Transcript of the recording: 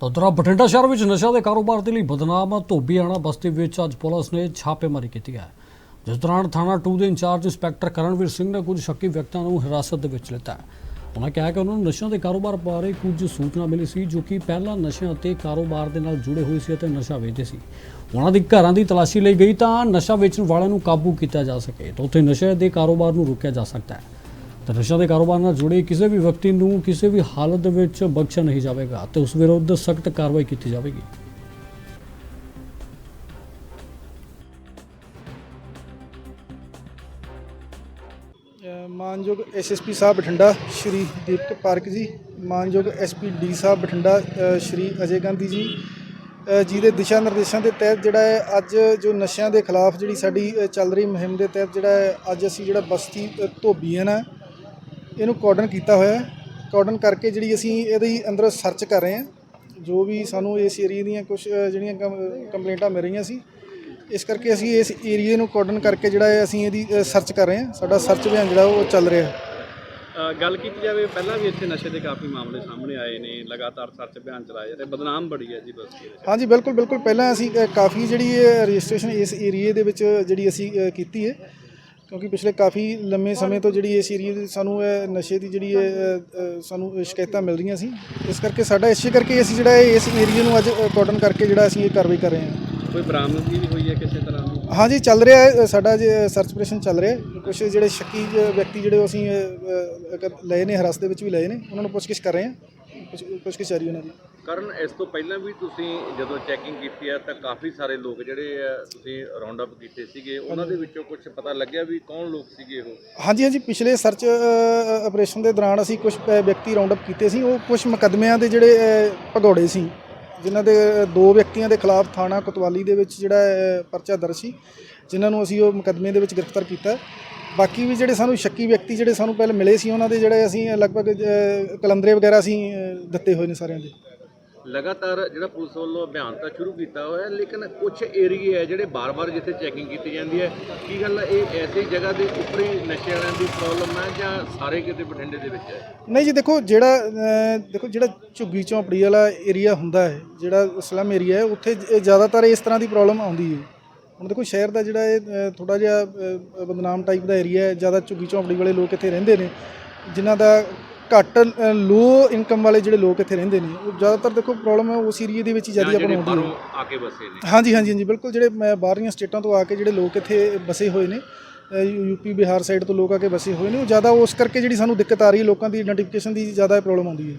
ਤਦਰਾ ਬਠਿੰਡਾ ਸ਼ਹਿਰ ਵਿੱਚ ਨਸ਼ਾ ਦੇ ਕਾਰੋਬਾਰ ਦੇ ਲਈ ਬਦਨਾਮ ਧੋਬੀਆਣਾ ਬਸਤੀ ਵਿੱਚ ਅੱਜ ਪੁਲਿਸ ਨੇ ਛਾਪੇਮਾਰੀ ਕੀਤੀ ਹੈ। ਜਿਸ ਦੌਰਾਨ ਥਾਣਾ 2 ਦੇ ਇੰਚਾਰਜ ਇੰਸਪੈਕਟਰ ਕਰਨਵੀਰ ਸਿੰਘ ਨੇ ਕੁਝ ਸ਼ੱਕੀ ਵਿਅਕਤੀਆਂ ਨੂੰ ਹਿਰਾਸਤ ਦੇ ਵਿੱਚ ਲਿੱਤਾ ਉਹਨਾਂ ਕਿਹਾ ਕਿ ਉਹਨਾਂ ਨੂੰ ਨਸ਼ਿਆਂ ਦੇ ਕਾਰੋਬਾਰ ਬਾਰੇ ਕੁਝ ਸੂਚਨਾ ਮਿਲੀ ਸੀ, ਜੋ ਕਿ ਪਹਿਲਾਂ ਨਸ਼ਿਆਂ ਅਤੇ ਕਾਰੋਬਾਰ ਦੇ ਨਾਲ ਜੁੜੇ ਹੋਏ ਸੀ ਅਤੇ ਨਸ਼ਾ ਵੇਚਦੇ ਸੀ। ਉਹਨਾਂ ਦੀ ਘਰਾਂ ਦੀ ਤਲਾਸ਼ੀ ਲਈ ਗਈ ਤਾਂ ਨਸ਼ਾ ਵੇਚਣ ਵਾਲਿਆਂ ਨੂੰ ਕਾਬੂ ਕੀਤਾ ਜਾ ਸਕੇ ਤਾਂ ਉੱਥੇ ਨਸ਼ੇ ਦੇ ਕਾਰੋਬਾਰ ਨੂੰ ਰੋਕਿਆ ਜਾ ਸਕਦਾ ਹੈ। ਤਾਂ ਨਸ਼ਾ ਦੇ ਕਾਰੋਬਾਰ ਨਾਲ ਜੁੜੇ ਕਿਸੇ ਵੀ ਵਿਅਕਤੀ ਨੂੰ ਕਿਸੇ ਵੀ ਹਾਲਤ ਦੇ ਵਿੱਚ ਬਖਸ਼ਿਆ ਨਹੀਂ ਜਾਵੇਗਾ ਤੇ ਉਸ ਵਿਰੁੱਧ ਸਖਤ ਕਾਰਵਾਈ ਕੀਤੀ ਜਾਵੇਗੀ। ਅ, ਮਾਨਯੋਗ ਐਸਐਸਪੀ ਸਾਹਿਬ ਬਠਿੰਡਾ ਸ਼੍ਰੀ ਦੀਪਕ ਪਾਰਕ ਜੀ। ਮਾਨਯੋਗ ਐਸਪੀ ਡੀ ਸਾਹਿਬ ਬਠਿੰਡਾ ਸ਼੍ਰੀ ਅਜੇ ਗਾਂਧੀ ਜੀ। ਅ, ਜੀ ਦੇ ਦਿਸ਼ਾ ਨਿਰਦੇਸ਼ਾਂ ਦੇ ਤਹਿਤ ਜਿਹੜਾ ਹੈ ਅੱਜ ਜੋ ਨਸ਼ਿਆਂ ਦੇ ਖਿਲਾਫ ਜਿਹੜੀ ਸਾਡੀ ਚੱਲ ਰਹੀ ਮੁਹਿੰਮ ਦੇ ਤਹਿਤ ਜਿਹੜਾ ਹੈ ਅੱਜ ਅਸੀਂ ਜਿਹੜਾ ਬਸਤੀ ਅ, ਧੋਬੀਆਂ ਨਾ ਇਹਨੂੰ ਕੋਡਨ ਕੀਤਾ ਹੋਇਆ ਹੈ। ਕੋਡਨ ਕਰਕੇ ਜਿਹੜੀ ਅਸੀਂ ਇਹਦੇ ਅੰਦਰ ਸਰਚ ਕਰ ਰਹੇ ਹਾਂ ਜੋ ਵੀ ਸਾਨੂੰ ਇਸ ਏਰੀਆ ਦੀਆਂ ਕੁਝ ਜਿਹੜੀਆਂ ਕੰਪ- ਕੰਪਲੇਂਟਾਂ ਮਿਲ ਰਹੀਆਂ ਸੀ ਇਸ ਕਰਕੇ ਅਸੀਂ ਇਸ ਏਰੀਏ ਨੂੰ ਕੋਡਨ ਕਰਕੇ ਜਿਹੜਾ ਹੈ ਅਸੀਂ ਇਹਦੀ ਸਰਚ ਕਰ ਰਹੇ ਹਾਂ। ਸਾਡਾ ਸਰਚ ਅਭਿਆਨ ਜਿਹੜਾ ਉਹ ਚੱਲ ਰਿਹਾ ਹੈ। ਗੱਲ ਕੀਤੀ ਜਾਵੇ ਪਹਿਲਾਂ ਵੀ ਇੱਥੇ ਨਸ਼ੇ ਦੇ ਕਾਫੀ ਮਾਮਲੇ ਸਾਹਮਣੇ ਆਏ ਨੇ ਲਗਾਤਾਰ ਸਰਚ ਅਭਿਆਨ ਚਲਾਏ ਤੇ ਬਦਨਾਮ ਬੜੀ ਹੈ ਜੀ ਬਸਤੀ ਦੇ ਹਾਂਜੀ ਬਿਲਕੁਲ ਬਿਲਕੁਲ। ਪਹਿਲਾਂ ਅਸੀਂ ਕਾਫੀ ਜਿਹੜੀ ਰਜਿਸਟ੍ਰੇਸ਼ਨ ਇਸ ਏਰੀਏ ਦੇ ਵਿੱਚ ਜਿਹੜੀ ਅਸੀਂ ਕੀਤੀ ਹੈ ਕਿਉਂਕਿ ਪਿਛਲੇ ਕਾਫੀ ਲੰਮੇ ਸਮੇਂ ਤੋਂ ਜਿਹੜੀ ਇਸ ਏਰੀਏ ਦੀ ਸਾਨੂੰ ਇਹ ਨਸ਼ੇ ਦੀ ਜਿਹੜੀ ਇਹ, ਅ, ਅ, ਸਾਨੂੰ ਸ਼ਿਕਾਇਤਾਂ ਮਿਲ ਰਹੀਆਂ ਸੀ। ਇਸ ਕਰਕੇ ਸਾਡਾ ਇਸੇ ਕਰਕੇ ਅਸੀਂ ਜਿਹੜਾ ਇਹ ਇਸ ਏਰੀਏ ਨੂੰ ਅੱਜ ਕੋਡਨ ਕਰਕੇ ਜਿਹੜਾ ਅਸੀਂ ਇਹ ਕਾਰਵਾਈ ਕਰ ਰਹੇ ਹਾਂ। ਕੋਈ ਬਰਾਮਦਗੀ ਵੀ ਹੋਈ ਹੈ ਕਿਸੇ ਤਰ੍ਹਾਂ ਦੀ? ਹਾਂਜੀ ਚੱਲ ਰਿਹਾ ਹੈ ਸਾਡਾ ਜੇ ਸਰਚ ਆਪਰੇਸ਼ਨ ਚੱਲ ਰਿਹਾ ਹੈ। ਕੁਝ ਜਿਹੜੇ ਸ਼ੱਕੀ ਜ- ਵਿਅਕਤੀ ਜਿਹੜੇ ਉਹ ਅਸੀਂ ਅ, ਅ, ਅਗਰ ਲਏ ਨੇ ਹਿਰਾਸਤ ਦੇ ਵਿੱਚ ਵੀ ਲਏ ਨੇ ਉਹਨਾਂ ਨੂੰ ਪੁੱਛਗਿੱਛ ਕਰ ਰਹੇ ਹਾਂ। ਪੁੱਛ ਪੁੱਛਗਿੱਛ ਜਾਰੀ ਉਹਨਾਂ ਦੀ। ਕਰਨ ਇਸ ਤੋਂ ਪਹਿਲਾਂ ਵੀ ਤੁਸੀਂ ਜਦੋਂ ਚੈਕਿੰਗ ਕੀਤੀ ਹੈ ਤਾਂ ਕਾਫੀ ਸਾਰੇ ਲੋਕ ਜਿਹੜੇ ਆ ਤੁਸੀਂ ਰਾਉਂਡ ਅਪ ਕੀਤੇ ਸੀਗੇ ਉਹਨਾਂ ਦੇ ਵਿੱਚੋਂ ਕੁਝ ਪਤਾ ਲੱਗਿਆ ਵੀ ਕੌਣ ਲੋਕ ਸੀਗੇ ਉਹ? ਹਾਂਜੀ ਹਾਂਜੀ ਪਿਛਲੇ ਸਰਚ ਆਪਰੇਸ਼ਨ ਦੇ ਦੌਰਾਨ ਅਸੀਂ ਕੁਝ ਵਿਅਕਤੀ ਰਾਉਂਡ ਅਪ ਕੀਤੇ ਸੀ ਉਹ ਕੁਝ ਮੁਕੱਦਮਿਆਂ ਦੇ ਜਿਹੜੇ ਭਗੌੜੇ ਸੀ ਜਿਨ੍ਹਾਂ ਦੇ ਦੋ ਵਿਅਕਤੀਆਂ ਦੇ ਖਿਲਾਫ ਥਾਣਾ ਕੋਤਵਾਲੀ ਦੇ ਵਿੱਚ ਜਿਹੜਾ ਪਰਚਾ ਦਰਜ ਸੀ ਜਿਨ੍ਹਾਂ ਨੂੰ ਅਸੀਂ ਉਹ ਮੁਕੱਦਮੇ ਦੇ ਵਿੱਚ ਗ੍ਰਿਫਤਾਰ ਕੀਤਾ। ਬਾਕੀ ਵੀ ਜਿਹੜੇ ਸਾਨੂੰ ਸ਼ੱਕੀ ਵਿਅਕਤੀ ਜਿਹੜੇ ਸਾਨੂੰ ਪਹਿਲੇ ਮਿਲੇ ਸੀ ਉਹਨਾਂ ਦੇ ਜਿਹੜੇ ਅਸੀਂ ਲਗਭਗ ਕਲੰਦਰੇ ਵਗੈਰਾ ਅਸੀਂ ਦਿੱਤੇ ਹੋਏ ਨੇ ਸਾਰਿਆਂ ਦੇ। ਲਗਾਤਾਰ ਜਿਹੜਾ ਪੁਲਿਸ ਵੱਲੋਂ ਅਭਿਆਨ ਤਾਂ ਸ਼ੁਰੂ ਕੀਤਾ ਹੋਇਆ ਹੈ, ਲੇਕਿਨ ਕੁਝ ਏਰੀਏ ਹੈ ਜਿਹੜੇ ਬਾਰ-ਬਾਰ ਜਿੱਥੇ ਚੈਕਿੰਗ ਕੀਤੀ ਜਾਂਦੀ ਹੈ। ਕੀ ਗੱਲ ਹੈ ਇਹ ਐਸੀ ਜਗ੍ਹਾ ਦੇ ਉੱਪਰ ਹੀ ਨਸ਼ੇ ਵਾਲਿਆਂ ਦੀ ਪ੍ਰੋਬਲਮ ਹੈ ਜਾਂ ਸਾਰੇ ਕਿਤੇ ਬਠਿੰਡੇ ਦੇ ਵਿੱਚ ਹੈ? ਨਹੀਂ ਜੀ ਦੇਖੋ ਜਿਹੜਾ ਅਹ, ਦੇਖੋ ਜਿਹੜਾ ਝੁੱਗੀ ਝੌਂਪੜੀ ਵਾਲਾ ਏਰੀਆ ਹੁੰਦਾ ਹੈ ਜਿਹੜਾ ਸਲਮ ਏਰੀਆ ਹੈ ਉੱਥੇ ਜ- ਜ਼ਿਆਦਾਤਰ ਇਸ ਤਰ੍ਹਾਂ ਦੀ ਪ੍ਰੋਬਲਮ ਆਉਂਦੀ ਹੈ। ਹੁਣ ਦੇਖੋ ਸ਼ਹਿਰ ਦਾ ਜਿਹੜਾ ਇਹ ਥੋੜਾ ਜਿਹਾ ਅਹ, ਬਦਨਾਮ ਟਾਈਪ ਦਾ ਏਰੀਆ ਹੈ ਜ਼ਿਆਦਾ ਝੁੱਗੀ ਝੌਂਪੜੀ ਵਾਲੇ ਲੋਕ ਇੱਥੇ ਰਹਿੰਦੇ ਨੇ ਜਿਨ੍ਹਾਂ ਦਾ ਘੱਟ ਲੋ ਇਨਕਮ ਵਾਲੇ ਜਿਹੜੇ ਲੋਕ ਇੱਥੇ ਰਹਿੰਦੇ ਨੇ ਉਹ ਜ਼ਿਆਦਾਤਰ ਦੇਖੋ ਪ੍ਰੋਬਲਮ ਉਸ ਏਰੀਏ ਦੇ ਵਿੱਚ ਹੀ ਜ਼ਿਆਦਾ ਆਪਾਂ ਨੂੰ ਆਉਂਦੀ ਹੈ। ਆ ਕੇ ਵਸੇ ਨੇ। ਹਾਂਜੀ ਹਾਂਜੀ ਹਾਂਜੀ ਬਿਲਕੁਲ ਜਿਹੜੇ ਮੈਂ ਬਾਹਰਲੀਆਂ ਸਟੇਟਾਂ ਤੋਂ ਆ ਕੇ ਜਿਹੜੇ ਲੋਕ ਇੱਥੇ ਵਸੇ ਹੋਏ ਨੇ ਯੂਪੀ ਬਿਹਾਰ ਸਾਈਡ ਤੋਂ ਲੋਕ ਆ ਕੇ ਵਸੇ ਹੋਏ ਨੇ ਉਹ ਜ਼ਿਆਦਾ ਉਸ ਕਰਕੇ ਜਿਹੜੀ ਸਾਨੂੰ ਦਿੱਕਤ ਆ ਰਹੀ ਹੈ ਲੋਕਾਂ ਦੀ ਆਇਡੈਂਟੀਫਿਕੇਸ਼ਨ ਦੀ ਜ਼ਿਆਦਾ ਪ੍ਰੋਬਲਮ ਆਉਂਦੀ ਹੈ।